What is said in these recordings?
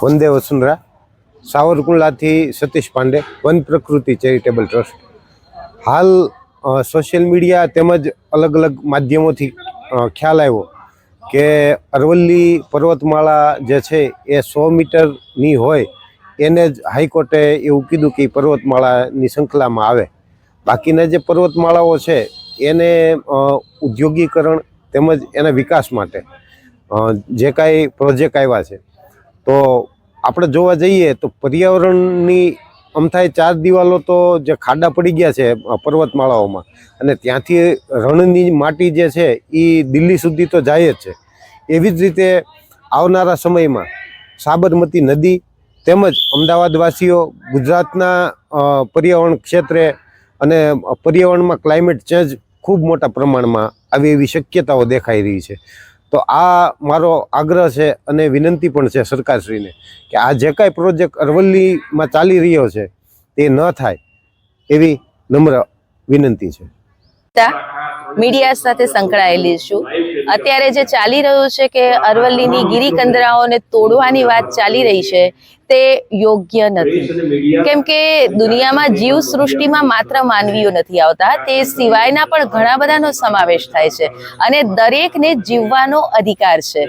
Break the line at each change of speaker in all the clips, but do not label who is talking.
વંદે વસુંધરા, સાવરકુંડલાથી Satish Pandey, Van Prakruti charitable trust. હાલ સોશિયલ મીડિયા તેમજ અલગ અલગ માધ્યમોથી ખ્યાલ આવ્યો કે અરવલ્લી પર્વતમાળા જે છે એ સો મીટરની હોય, એને જ હાઈકોર્ટે એવું કીધું કે પર્વતમાળાની શૃંખલામાં આવે. બાકીના જે પર્વતમાળાઓ છે, એને ઉદ્યોગીકરણ તેમજ એના વિકાસ માટે જે કાંઈ પ્રોજેક્ટ આવ્યા છે તો આપણે જોવા જઈએ તો પર્યાવરણની અમથાય ચાર દિવાલો તો જે ખાડા પડી ગયા છે પર્વતમાળાઓમાં. અને ત્યાંથી રણની માટી જે છે એ દિલ્હી સુધી તો જાય જ છે. એવી જ રીતે આવનારા સમયમાં સાબરમતી નદી તેમજ અમદાવાદવાસીઓ ગુજરાતના પર્યાવરણ ક્ષેત્રે અને પર્યાવરણમાં ક્લાઇમેટ ચેન્જ ખૂબ મોટા પ્રમાણમાં આવી એવી શક્યતાઓ દેખાઈ રહી છે. તો આ મારો આગ્રહ છે અને વિનંતી પણ છે સરકારશ્રીને કે આ જે કાંઈ પ્રોજેક્ટ અરવલ્લીમાં ચાલી રહ્યો છે, તે ન થાય એવી નમ્ર વિનંતી છે.
મીડિયા સાથે સંકળાયેલી છું. અત્યારે જે ચાલી રહ્યું છે કે અરવલ્લીની ગિરિકંદરાઓને તોડવાની વાત ચાલી રહી છે તે યોગ્ય નથી. કેમ કે દુનિયામાં જીવ સૃષ્ટિમાં માત્ર માનવીઓ નથી આવતા તે સિવાયના પણ ઘણા બધાનો સમાવેશ થાય છે અને દરેકને જીવવાનો અધિકાર છે.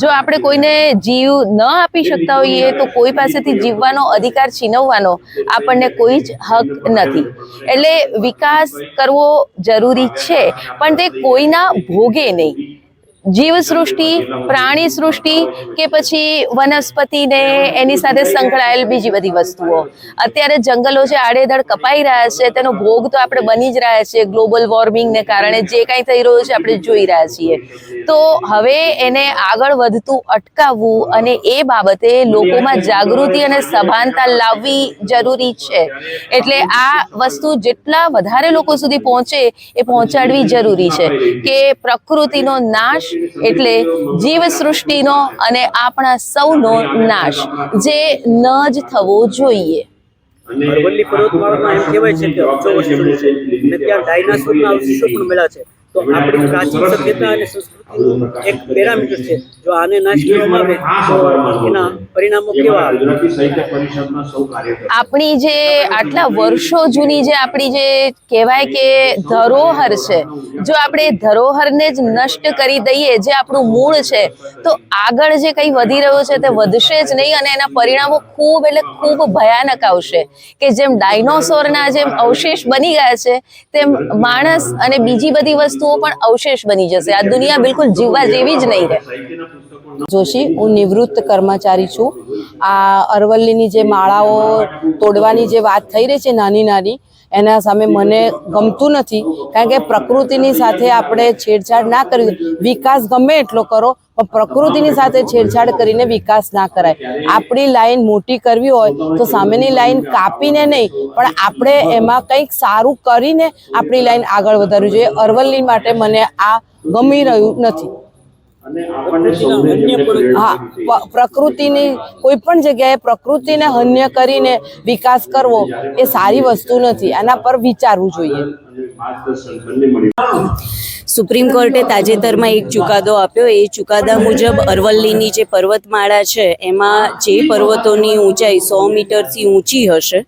જો આપણે કોઈને જીવ ન આપી શકતા હોઈએ તો કોઈ પાસેથી જીવવાનો અધિકાર છીનવવાનો આપણને કોઈ જ હક નથી. એટલે વિકાસ કરવો જરૂરી છે પણ તે કોઈના ભોગે નહીં. જીવ સૃષ્ટિ પ્રાણી સૃષ્ટિ કે પછી વનસ્પતિને એની સાથે સંકળાયેલ બીજી બધી વસ્તુઓ. અત્યારે જંગલો જે આડેધડ કપાઈ રહ્યા છે, તેનો ભોગ તો આપણે બની જ રહ્યા છીએ. ગ્લોબલ વોર્મિંગને કારણે જે કાંઈ થઈ રહ્યું છે, આપણે જોઈ રહ્યા છીએ. તો હવે એને આગળ વધતું અટકાવવું અને એ બાબતે લોકોમાં જાગૃતિ અને સભાનતા લાવવી જરૂરી છે. એટલે આ વસ્તુ જેટલા વધારે લોકો સુધી પહોંચે, એ પહોંચાડવી જરૂરી છે કે પ્રકૃતિનો નાશ એટલે જીવ સૃષ્ટિનો અને આપણા સૌનો નાશ, જે ન જ થવો જોઈએ.
તો એક પેરામીટર છે. જો આને નાશ કરવામાં આવે એના પરિણામો કેવા
આપણી જે આટલા વર્ષો જૂની જે આપણી જે કહેવાય કે ધરોહર છે જો આપણે ધરોહરને જ નષ્ટ કરી દઈએ જે આપણું મૂળ છે તો આગળ જે કંઈ વધી રહ્યું છે તે વધશે જ નહીં અને એના પરિણામો ખૂબ એટલે ખૂબ ભયાનક આવશે. કે જેમ ડાયનોસોરના જેમ અવશેષ બની ગયા છે તેમ માણસ અને બીજી બધી વસ્તુઓ પણ અવશેષ બની જશે. આ દુનિયા બિલકુલ જીવવા જેવી જ નહીં રહે.
જોશી, હું નિવૃત્ત કર્મચારી છું. આ અરવલ્લીની જે માળાઓ તોડવાની જે વાત થઈ રહી છે નાની નાની, એના સામે મને ગમતું નથી, કારણ કે પ્રકૃતિની સાથે આપણે છેડછાડ ના કરવી વિકાસ ગમે એટલો કરો, પણ પ્રકૃતિની સાથે છેડછાડ કરીને વિકાસ ના કરાય. આપણી લાઈન મોટી કરવી હોય, તો સામેની લાઈન કાપીને નહીં, પણ આપણે એમાં કંઈક સારું કરીને આપણી લાઈન આગળ વધારવી જોઈએ. અરવલ્લી માટે મને આ ગમી રહ્યું નથી. હા પ્રકૃતિની કોઈ પણ જગ્યાએ પ્રકૃતિને હન્ય કરીને વિકાસ કરવો એ સારી વસ્તુ નથી. આના પર વિચારવું જોઈએ.
સુપ્રીમ કોર્ટે તાજેતરમાં એક ચુકાદો આપ્યો. એ ચુકાદા મુજબ અરવલ્લીની જે પર્વતમાળા છે, એમાં જે પર્વતોની ઊંચાઈ સો મીટરથી ઊંચી હશે,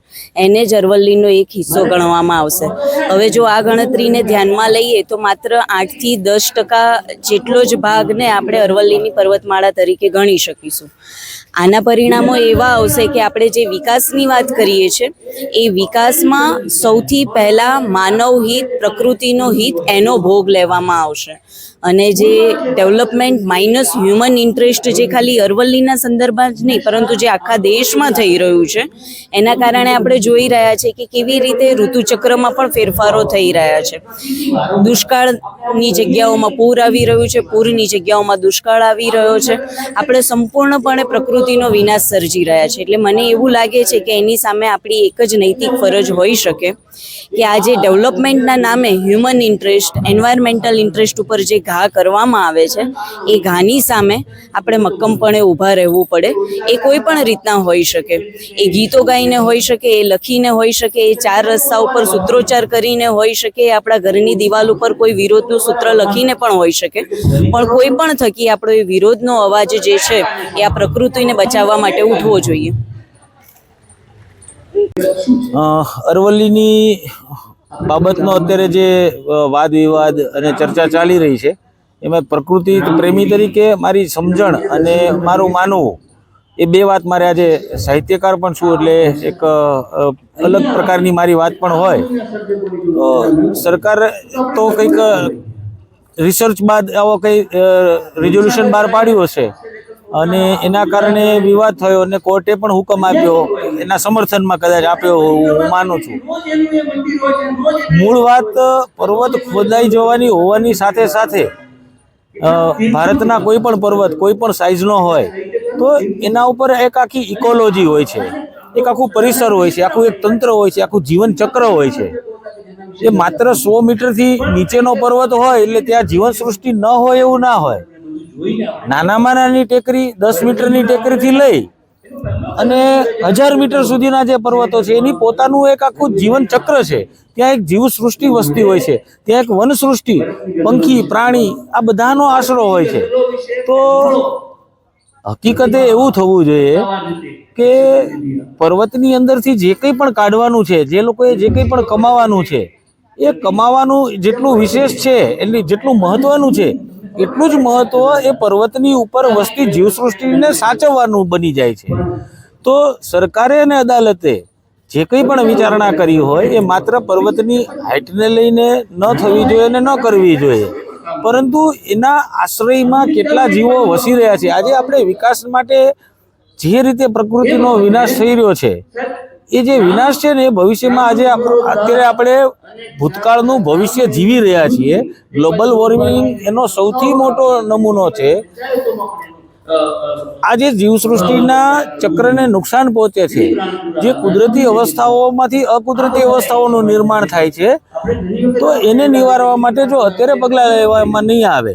એને જ અરવલ્લીનો એક હિસ્સો ગણવામાં આવશે. હવે જો આ ગણતરીને ધ્યાનમાં લઈએ, તો માત્ર આઠથી દસ ટકા જેટલો જ ભાગને આપણે અરવલ્લીની પર્વતમાળા તરીકે ગણી શકીશું. આના પરિણામો એવા આવશે કે આપણે જે વિકાસની વાત કરીએ છીએ, એ વિકાસમાં સૌથી પહેલાં માનવ હિત, પ્રકૃતિનો હિત એનો ભોગ લેવામાં આવશે. અને જે ડેવલપમેન્ટ માઇનસ હ્યુમન ઇન્ટરેસ્ટ જે ખાલી અરવલ્લીના સંદર્ભમાં જ નહીં, પરંતુ જે આખા દેશમાં થઈ રહ્યું છે, એના કારણે આપણે જોઈ રહ્યા છે કે કેવી રીતે ઋતુચક્રમાં પણ ફેરફારો થઈ રહ્યા છે. દુષ્કાળની જગ્યાઓમાં પૂર આવી રહ્યું છે, પૂરની જગ્યાઓમાં દુષ્કાળ આવી રહ્યો છે. આપણે સંપૂર્ણપણે પ્રકૃતિનો વિનાશ સર્જી રહ્યા છે એટલે મને એવું લાગે છે કે એની સામે આપણી એક જ નૈતિક ફરજ હોઈ શકે કે આ જે ડેવલપમેન્ટના નામે હ્યુમન ઇન્ટરેસ્ટ એન્વાયરમેન્ટલ ઇન્ટરેસ્ટ ઉપર જે ઘા કરવામાં આવે છે, એ ઘાની સામે આપણે મક્કમપણે ઊભા રહેવું પડે. એ કોઈ પણ રીતના હોઈ શકે. એ ગીતો ગાઈને હોઈ શકે, એ લખીને હોઈ શકે, એ ચાર રસ્તા ઉપર સૂત્રોચ્ચાર કરીને હોઈ શકે, એ આપણા ઘરની દિવાલ ઉપર કોઈ વિરોધનું સૂત્ર લખીને પણ હોઈ શકે. પણ કોઈ પણ થકી આપણો એ વિરોધનો અવાજ જે છે, એ આ પ્રકૃતિને બચાવવા માટે ઉઠવો જોઈએ.
અરવલ્લીની બાબતનો અત્યારે જે વાદ વિવાદ અને ચર્ચા ચાલી રહી છે, એમાં પ્રકૃતિ પ્રેમી તરીકે મારી સમજણ અને મારું માનવું, એ બે વાત મારે આજે સાહિત્યકાર પણ છું એટલે એક અલગ પ્રકારની મારી વાત પણ હોય. સરકાર તો કંઈક રિસર્ચ બાદ આવો કંઈ રિઝોલ્યુશન બહાર પાડ્યું હશે અને એના કારણે વિવાદ થયો અને કોર્ટે પણ હુકમ આપ્યો. એના સમર્થનમાં કદાચ આપ્યો હું માનું છું. મૂળ વાત, પર્વત ખોદાઈ જવાની હોવાની સાથે સાથે ભારતના કોઈ પણ પર્વત કોઈ પણ સાઇઝનો હોય, તો એના ઉપર એક આખી ઇકોલોજી હોય છે. એક આખું પરિસર હોય છે, આખું એક તંત્ર હોય છે, આખું જીવન ચક્ર હોય છે. એ માત્ર સો મીટરથી નીચેનો પર્વત હોય એટલે ત્યાં જીવન સૃષ્ટિ ન હોય એવું ના હોય. નાનામાં નાની ટેકરી, દસ મીટરની ટેકરીથી લઈ અને હજાર મીટર સુધીના જે પર્વતો છે, એની પોતાનું એક આખું જીવન ચક્ર છે. ત્યાં એક જીવ સૃષ્ટિ વસતી હોય છે. ત્યાં એક વન સૃષ્ટિ પંખી, પ્રાણી, આ બધાનો આશરો હોય છે. તો હકીકતે એવું થવું જોઈએ કે પર્વતની અંદરથી જે કંઈ પણ કાઢવાનું છે, જે લોકોએ જે કંઈ પણ કમાવાનું છે, એ કમાવાનું જેટલું વિશેષ છે, એટલે જેટલું મહત્વનું છે એટલું જ મહત્વ એ પર્વતની ઉપર વસતી જીવસૃષ્ટિને સાચવવાનું બની જાય છે. તો સરકારે અને અદાલતે જે કંઈ પણ વિચારણા કરી હોય એ માત્ર પર્વતની હાઇટને લઈને ન થવી જોઈએ અને ન કરવી જોઈએ. પરંતુ એના આશ્રયમાં કેટલા જીવો વસી રહ્યા છે? આજે આપણે વિકાસ માટે જે રીતે પ્રકૃતિનો વિનાશ થઈ રહ્યો છે એ જે વિનાશ છે ને એ ભવિષ્યમાં આજે અત્યારે આપણે ભૂતકાળનું ભવિષ્ય જીવી રહ્યા છીએ. ગ્લોબલ વોર્મિંગ એનો સૌથી મોટો નમૂનો છે. આજે જીવસૃષ્ટિના ચક્રને નુકસાન પહોંચે છે. જે કુદરતી અવસ્થાઓમાંથી અકુદરતી અવસ્થાઓનું નિર્માણ થાય છે. તો એને નિવારવા માટે જો અત્યારે પગલાં લેવામાં નહીં આવે,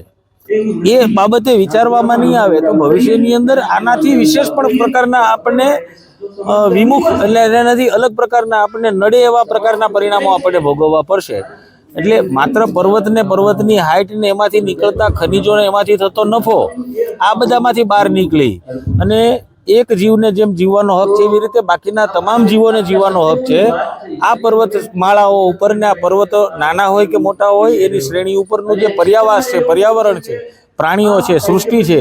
એ બાબતે વિચારવામાં નહીં આવે, તો ભવિષ્યની અંદર આનાથી વિશેષ પણ પ્રકારના આપણને વિમુખ એટલે એનાથી અલગ પ્રકારના આપણને નડે એવા પ્રકારના પરિણામો આપણને ભોગવવા પડશે. એટલે માત્ર પર્વત ને પર્વતની હાઇટને એમાંથી નીકળતા ખનિજો ને એમાંથી થતો નફો આ બધામાંથી બહાર નીકળી અને એક જીવને જેમ જીવવાનો હક છે એવી રીતે બાકીના તમામ જીવોને જીવવાનો હક છે. આ પર્વત માળાઓ ઉપર ને આ પર્વતો નાના હોય કે મોટા હોય એની શ્રેણી ઉપરનું જે પર્યાવાસ છે, પર્યાવરણ છે પ્રાણીઓ છે સૃષ્ટિ છે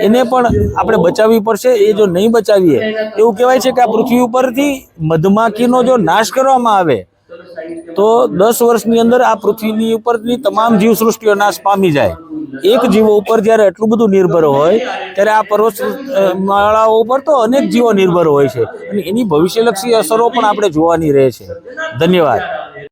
એને પણ આપણે બચાવવી પડશે. એ જો નહીં બચાવીએ એવું કહેવાય છે કે આ પૃથ્વી ઉપરથી મધમાખીનો જો નાશ કરવામાં આવે તો દસ વર્ષની અંદર આ પૃથ્વીની ઉપરની તમામ જીવસૃષ્ટિઓ નાશ પામી જાય. એક જીવો ઉપર જ્યારે એટલું બધું નિર્ભર હોય ત્યારે આ પર્વત માળાઓ ઉપર તો અનેક જીવો નિર્ભર હોય છે. અને એની ભવિષ્યલક્ષી અસરો પણ આપણે જોવાની રહે છે. ધન્યવાદ.